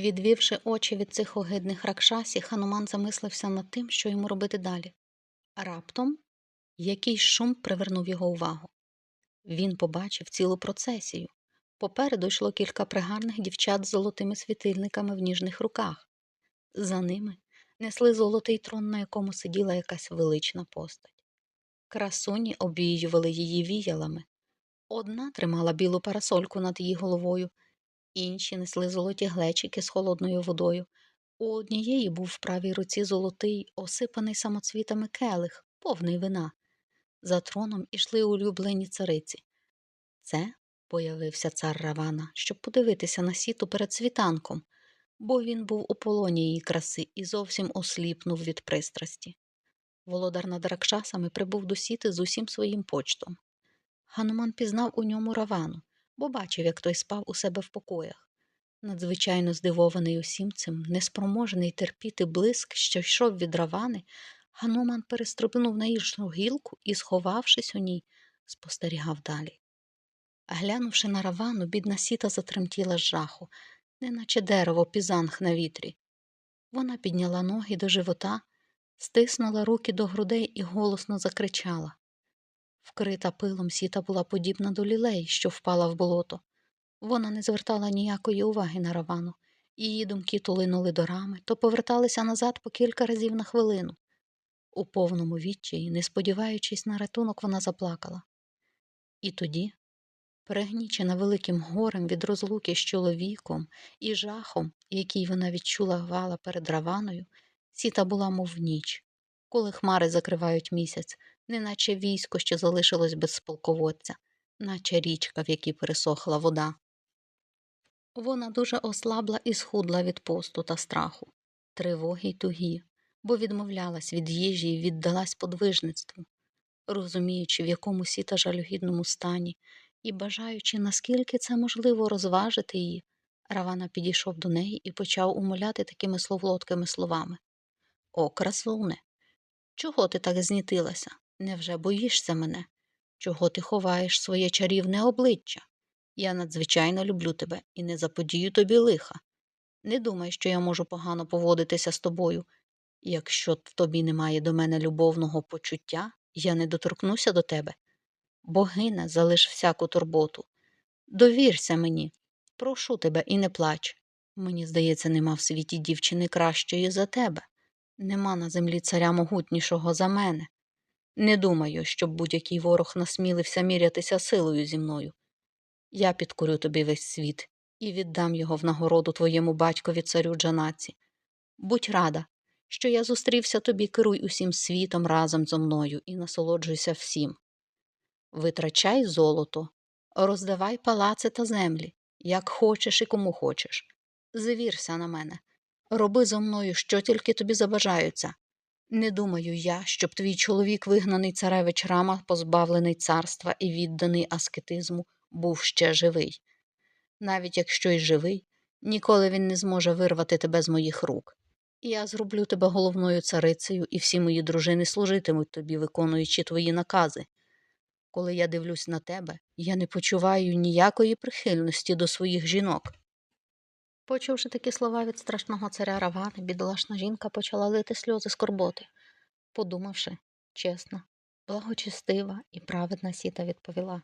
Відвівши очі від цих огидних ракшасі, Хануман замислився над тим, що йому робити далі. Раптом якийсь шум привернув його увагу. Він побачив цілу процесію. Попереду йшло кілька пригарних дівчат з золотими світильниками в ніжних руках. За ними несли золотий трон, на якому сиділа якась велична постать. Красуні обвіювали її віялами. Одна тримала білу парасольку над її головою, інші несли золоті глечики з холодною водою. У однієї був в правій руці золотий, осипаний самоцвітами келих, повний вина. За троном ішли улюблені цариці. Це появився цар Равана, щоб подивитися на сіту перед світанком, бо він був у полоні її краси і зовсім осліпнув від пристрасті. Володар над ракшасами прибув до сіти з усім своїм почтом. Гануман пізнав у ньому Равану, бо бачив, як той спав у себе в покоях. Надзвичайно здивований усім цим, неспроможений терпіти блиск, що йшов від Равани, Гануман перестрибнув на іншу гілку і, сховавшись у ній, спостерігав далі. Глянувши на Равану, бідна сіта затремтіла з жаху, неначе дерево пізанг на вітрі. Вона підняла ноги до живота, стиснула руки до грудей і голосно закричала. Вкрита пилом сіта була подібна до лілей, що впала в болото. Вона не звертала ніякої уваги на Равану. Її думки то линули до рами, то поверталися назад по кілька разів на хвилину. У повному відчаї, не сподіваючись на ратунок, вона заплакала. І тоді, перегнічена великим горем від розлуки з чоловіком і жахом, який вона відчула гвала перед Раваною, сіта була, мов ніч, коли хмари закривають місяць, неначе військо, що залишилось без полководця, наче річка, в якій пересохла вода. Вона дуже ослабла і схудла від посту та страху, тривоги й тугі, бо відмовлялась від їжі і віддалась подвижництву, розуміючи, в якому сіта жалюгідному стані, і бажаючи, наскільки це можливо розважити її, Равана підійшов до неї і почав умоляти такими словлоткими словами О, красуне, чого ти так знітилася? Невже боїшся мене? Чого ти ховаєш своє чарівне обличчя? Я надзвичайно люблю тебе і не заподію тобі лиха. Не думай, що я можу погано поводитися з тобою. Якщо в тобі немає до мене любовного почуття, я не доторкнуся до тебе. Богине, залиш всяку турботу. Довірся мені, прошу тебе і не плач. Мені здається, нема в світі дівчини кращої за тебе. Нема на землі царя могутнішого за мене. Не думаю, щоб будь-який ворог насмілився мірятися силою зі мною. Я підкорю тобі весь світ і віддам його в нагороду твоєму батькові царю Джанаці. Будь рада, що я зустрівся тобі, керуй усім світом разом зо мною і насолоджуйся всім. Витрачай золото, роздавай палаци та землі, як хочеш і кому хочеш. Звірся на мене, роби зо мною, що тільки тобі забажаються. Не думаю я, щоб твій чоловік, вигнаний царевич Рама, позбавлений царства і відданий аскетизму, був ще живий. Навіть якщо й живий, ніколи він не зможе вирвати тебе з моїх рук. Я зроблю тебе головною царицею, і всі мої дружини служитимуть тобі, виконуючи твої накази. Коли я дивлюсь на тебе, я не почуваю ніякої прихильності до своїх жінок. Почувши такі слова від страшного царя Равани, бідолашна жінка почала лити сльози скорботи. Подумавши, чесна, благочестива і праведна сіта відповіла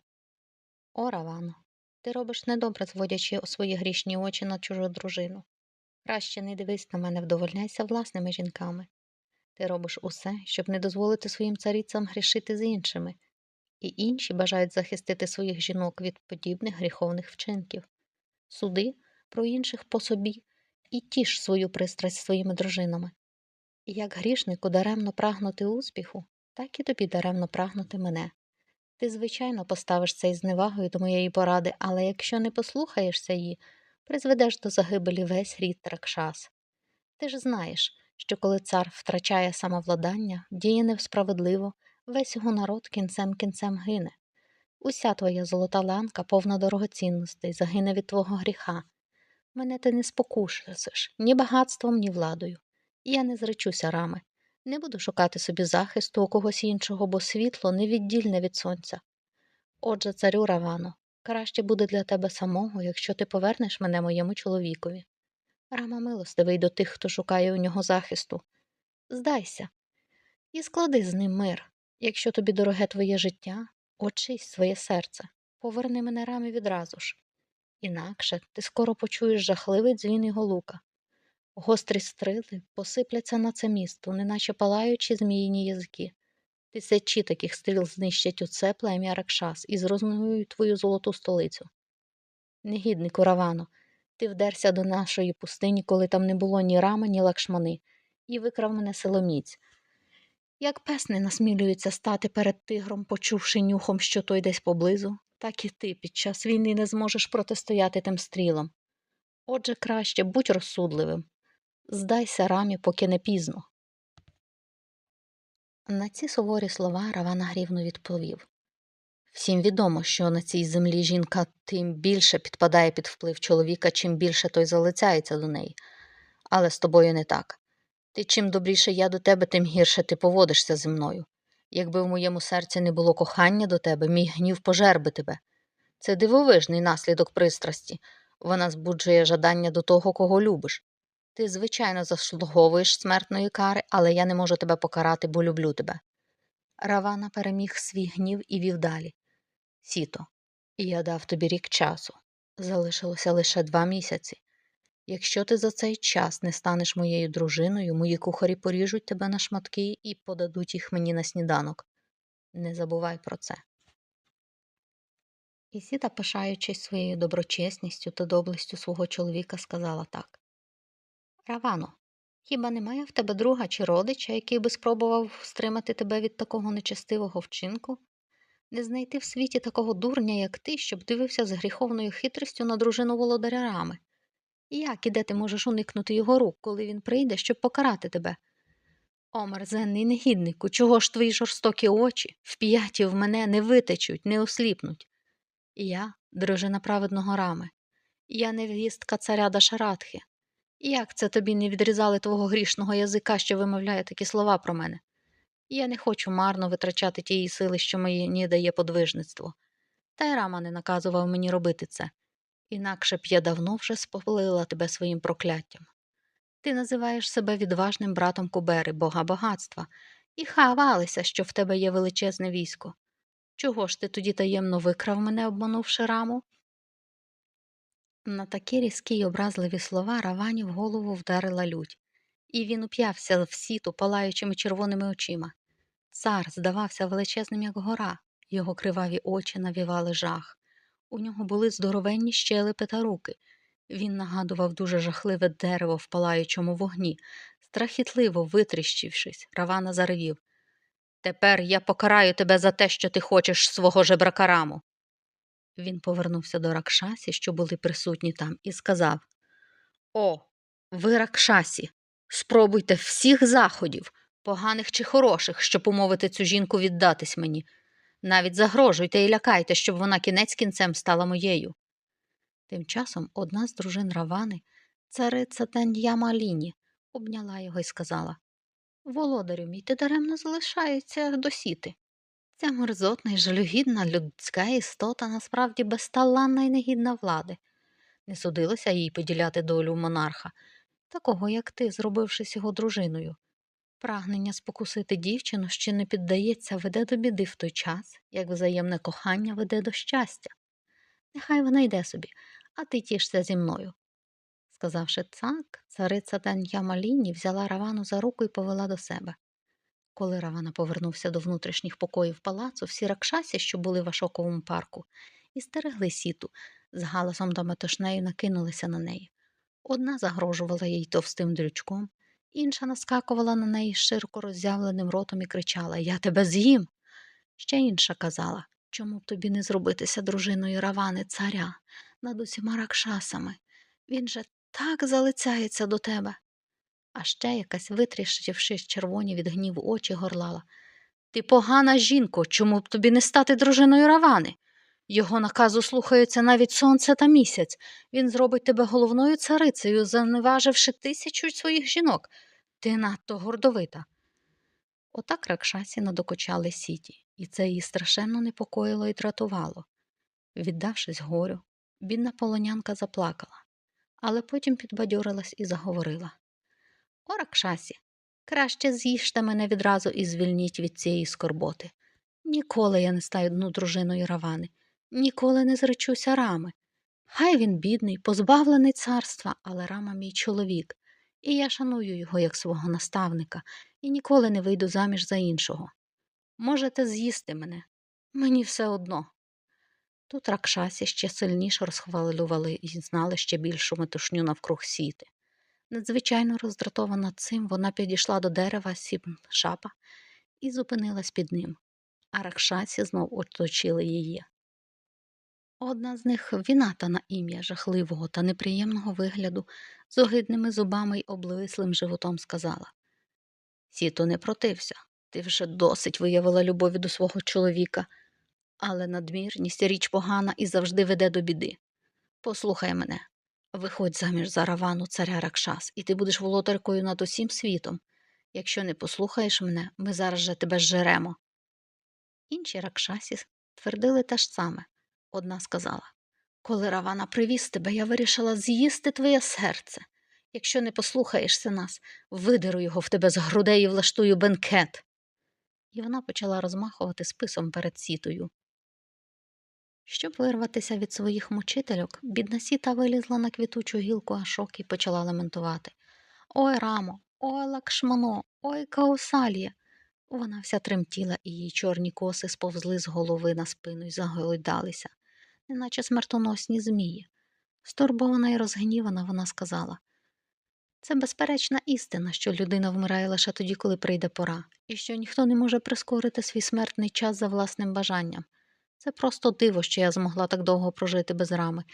О, Равано, ти робиш недобре, зводячи свої грішні очі на чужу дружину. Краще не дивись на мене, вдовольняйся власними жінками. Ти робиш усе, щоб не дозволити своїм царицям грішити з іншими, і інші бажають захистити своїх жінок від подібних гріховних вчинків. Суди про інших по собі і тіш свою пристрасть своїми дружинами. Як грішнику даремно прагнути успіху, так і тобі даремно прагнути мене. Ти, звичайно, поставиш це із зневагою до моєї поради, але якщо не послухаєшся її, призведеш до загибелі весь рід Тракшас. Ти ж знаєш, що коли цар втрачає самовладання, діє несправедливо, весь його народ кінцем кінцем гине. Уся твоя золота ланка, повна дорогоцінностей, загине від твого гріха. Мене ти не спокушаєш ні багатством, ні владою. Я не зречуся рами. Не буду шукати собі захисту у когось іншого, бо світло невіддільне від сонця. Отже, царю Равано, краще буде для тебе самого, якщо ти повернеш мене моєму чоловікові. Рама милостивий до тих, хто шукає у нього захисту. Здайся і склади з ним мир. Якщо тобі дороге твоє життя, очись своє серце, поверни мене рамі відразу ж. Інакше ти скоро почуєш жахливий дзвін його лука. Гострі стріли посипляться на це місто, неначе палаючі зміїні язики. Тисячі таких стріл знищать оце плем'я Ракшас і зруйнують твою золоту столицю. Негіднику Равано, ти вдерся до нашої пустині, коли там не було ні рами, ні лакшмани, і викрав мене силоміць. Як пес не насмілюється стати перед тигром, почувши нюхом, що той десь поблизу, так і ти під час війни не зможеш протистояти тим стрілам. Отже, краще будь розсудливим. Здайся рамі, поки не пізно. На ці суворі слова Равана грівно відповів. Всім відомо, що на цій землі жінка тим більше підпадає під вплив чоловіка, чим більше той залицяється до неї. Але з тобою не так. Ти чим добріше я до тебе, тим гірше ти поводишся зі мною. Якби в моєму серці не було кохання до тебе, мій гнів пожер би тебе. Це дивовижний наслідок пристрасті. Вона збуджує жадання до того, кого любиш. Ти, звичайно, заслуговуєш смертної кари, але я не можу тебе покарати, бо люблю тебе. Равана переміг свій гнів і вів далі. Сіто, я дав тобі рік часу. Залишилося лише два місяці. Якщо ти за цей час не станеш моєю дружиною, мої кухарі поріжуть тебе на шматки і подадуть їх мені на сніданок. Не забувай про це. І Сіта, пишаючись своєю доброчесністю та доблестю свого чоловіка, сказала так Равано, хіба немає в тебе друга чи родича, який би спробував стримати тебе від такого нечестивого вчинку? Не знайти в світі такого дурня, як ти, щоб дивився з гріховною хитрістю на дружину володаря рами. Як і де ти можеш уникнути його рук, коли він прийде, щоб покарати тебе? О, мерзенний негіднику, чого ж твої жорстокі очі, вп'яті в мене не витечуть, не осліпнуть? Я дружина праведного рами, я невістка царя Дашаратхи. Як це тобі не відрізали твого грішного язика, що вимовляє такі слова про мене? Я не хочу марно витрачати тієї сили, що мені дає подвижництво. Та й рама не наказував мені робити це. Інакше б я давно вже спопалила тебе своїм прокляттям. Ти називаєш себе відважним братом Кубери, бога багатства, і хавалися, що в тебе є величезне військо. Чого ж ти тоді таємно викрав мене, обманувши раму? На такі різкі й образливі слова Равані в голову вдарила лють, і він уп'явся в сіту палаючими червоними очима. Цар здавався величезним, як гора, його криваві очі навівали жах. У нього були здоровенні щелепи та руки. Він нагадував дуже жахливе дерево в палаючому вогні, страхітливо витріщившись, Равана заревів. Тепер я покараю тебе за те, що ти хочеш свого жебракараму. Він повернувся до Ракшасі, що були присутні там, і сказав О, ви Ракшасі, спробуйте всіх заходів, поганих чи хороших, щоб умовити цю жінку віддатись мені. Навіть загрожуйте і лякайте, щоб вона кінець кінцем стала моєю. Тим часом одна з дружин Равани, цариця Таньямаліні, обняла його і сказала Володарю мій, ти даремно залишається до сіти. Ця мерзотна і жалюгідна людська істота насправді безталанна і негідна влади. Не судилося їй поділяти долю монарха, такого, як ти, зробившись його дружиною. Прагнення спокусити дівчину, що не піддається, веде до біди в той час, як взаємне кохання веде до щастя. Нехай вона йде собі, а ти тішся зі мною. Сказавши цак, цариця Таньямаліні взяла Равану за руку і повела до себе. Коли Равана повернувся до внутрішніх покоїв палацу, всі ракшасі, що були в Ашоковому парку, і стерегли сіту, з галасом та метушнею накинулися на неї. Одна загрожувала їй товстим дрючком, інша наскакувала на неї широко роззявленим ротом і кричала Я тебе з'їм. Ще інша казала Чому б тобі не зробитися дружиною Равани, царя, над усіма ракшасами? Він же так залицяється до тебе. А ще якась, витріщившись червоні від гніву очі, горлала. Ти погана жінко, чому б тобі не стати дружиною Равани? Його наказу слухаються навіть сонце та місяць. Він зробить тебе головною царицею, заневаживши тисячу своїх жінок. Ти надто гордовита. Отак Ракшасі надокучали сіті, і це її страшенно непокоїло і дратувало. Віддавшись горю, бідна полонянка заплакала, але потім підбадьорилась і заговорила. О, Ракшасі, краще з'їжте мене відразу і звільніть від цієї скорботи. Ніколи я не стану дружиною Равани, ніколи не зречуся рами. Хай він бідний, позбавлений царства, але рама мій чоловік, і я шаную його як свого наставника і ніколи не вийду заміж за іншого. Можете з'їсти мене, мені все одно. Тут ракшасі ще сильніше розхвалювали і знали ще більшу метушню навкруг сіти. Надзвичайно роздратована цим, вона підійшла до дерева сім шапа і зупинилась під ним, а ракшасі знов оточили її. Одна з них віната на ім'я жахливого та неприємного вигляду, з огидними зубами й обвислим животом сказала Сіто не протився, ти вже досить виявила любові до свого чоловіка, але надмірність річ погана і завжди веде до біди. Послухай мене, виходь заміж за равану царя Ракшас, і ти будеш володаркою над усім світом. Якщо не послухаєш мене, ми зараз же тебе зжеремо. Інші ракшасі твердили те ж саме. Одна сказала Коли Равана привіз тебе, я вирішила з'їсти твоє серце. Якщо не послухаєшся нас, видеру його в тебе з грудей і влаштую бенкет. І вона почала розмахувати списом перед сітою. Щоб вирватися від своїх мучительок, бідна сіта вилізла на квітучу гілку ашок і почала лементувати. Ой, рамо, ой, лакшмано, ой, каусалія. Вона вся тремтіла, і її чорні коси сповзли з голови на спину і загойдалися, неначе смертоносні змії. Стурбована і розгнівана, вона сказала це безперечна істина, що людина вмирає лише тоді, коли прийде пора, і що ніхто не може прискорити свій смертний час за власним бажанням. Це просто диво, що я змогла так довго прожити без рами,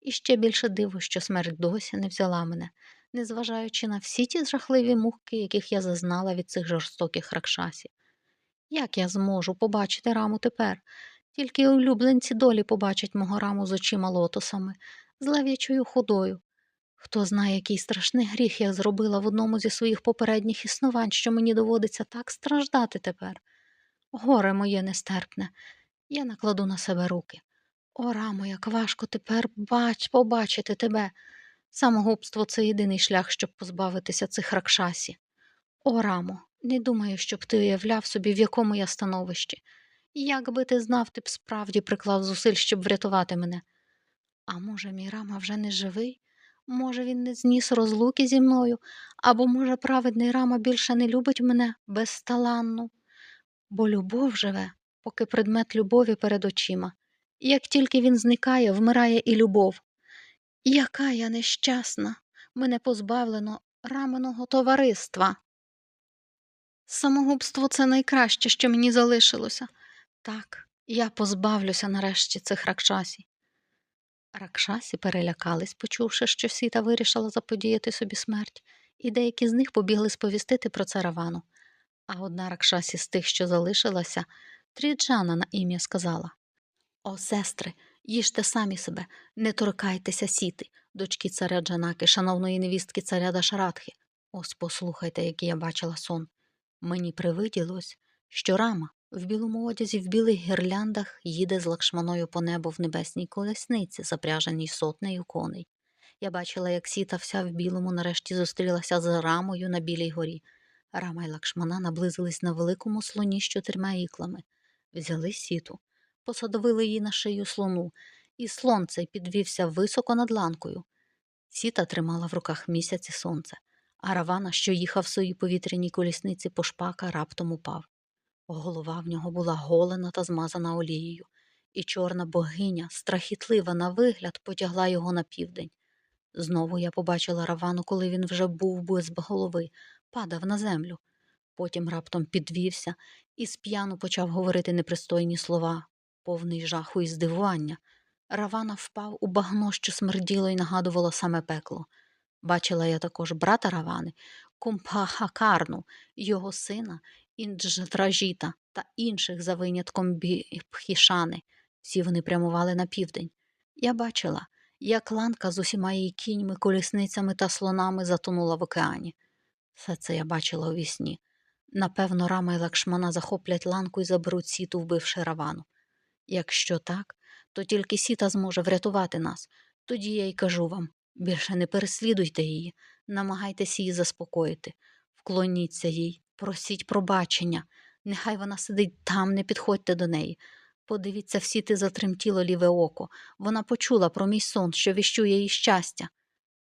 і ще більше диво, що смерть досі не взяла мене, незважаючи на всі ті жахливі муки, яких я зазнала від цих жорстоких ракшасів. Як я зможу побачити раму тепер? Тільки улюбленці долі побачать мого раму з очима лотосами, з лев'ячою ходою. Хто знає, який страшний гріх я зробила в одному зі своїх попередніх існувань, що мені доводиться так страждати тепер. Горе моє нестерпне, я накладу на себе руки. О, рамо, як важко тепер бач, побачити тебе. Самогубство це єдиний шлях, щоб позбавитися цих ракшасі. О, рамо, не думаю, щоб ти уявляв собі, в якому я становищі. Як би ти знав, ти б справді приклав зусиль, щоб врятувати мене. А може, мій рама вже не живий? Може, він не зніс розлуки зі мною, або, може, праведний рама більше не любить мене безталанну, бо любов живе, поки предмет любові перед очима. Як тільки він зникає, вмирає і любов. Яка я нещасна, мене позбавлено раменого товариства. Самогубство це найкраще, що мені залишилося. Так, я позбавлюся нарешті цих ракшасій. Ракшасі перелякались, почувши, що сіта вирішила заподіяти собі смерть, і деякі з них побігли сповістити про це равану. А одна ракшасі з тих, що залишилася, Тріджана на ім'я сказала О, сестри, їжте самі себе, не торкайтеся сіти, дочки царя Джанаки, шановної невістки царя Дашаратхи. Ось послухайте, який я бачила сон. Мені привиділось, що рама в білому одязі, в білих гірляндах їде з лакшманою по небу в небесній колесниці, запряженій сотнею коней. Я бачила, як сіта вся в білому нарешті зустрілася з рамою на білій горі. Рама й лакшмана наблизились на великому слоні з чотирма іклами, взяли сіту, посадовили її на шию слону, і слон цей підвівся високо над ланкою. Сіта тримала в руках місяць і сонце, а равана, що їхав в своїй повітряній колісниці по шпака, раптом упав. Голова в нього була голена та змазана олією, і чорна богиня, страхітлива на вигляд, потягла його на південь. Знову я побачила равану, коли він вже був без голови, падав на землю. Потім раптом підвівся і сп'яну почав говорити непристойні слова, повний жаху і здивування. Равана впав у багно, що смерділо і нагадувало саме пекло. Бачила я також брата Равани, Кумпахакарну, його сина Індждражіта та інших за винятком Бхішани. Всі вони прямували на південь. Я бачила, як ланка з усіма її кіньми, колісницями та слонами затонула в океані. Все це я бачила у вісні. Напевно, рама і лакшмана захоплять ланку і заберуть сіту, вбивши равану. Якщо так, то тільки сіта зможе врятувати нас. Тоді я й кажу вам Більше не переслідуйте її, намагайтесь її заспокоїти, вклоніться їй, просіть пробачення. Нехай вона сидить там, не підходьте до неї. Подивіться, всі ти затремтіло ліве око. Вона почула про мій сон, що віщує їй щастя.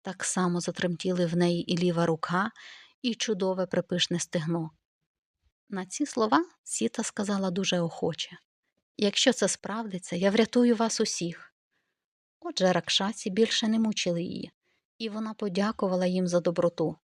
Так само затремтіли в неї і ліва рука, і чудове припишне стегно. На ці слова Сіта сказала дуже охоче Якщо це справдиться, я врятую вас усіх. Отже, Ракшасі більше не мучили її, і вона подякувала їм за доброту.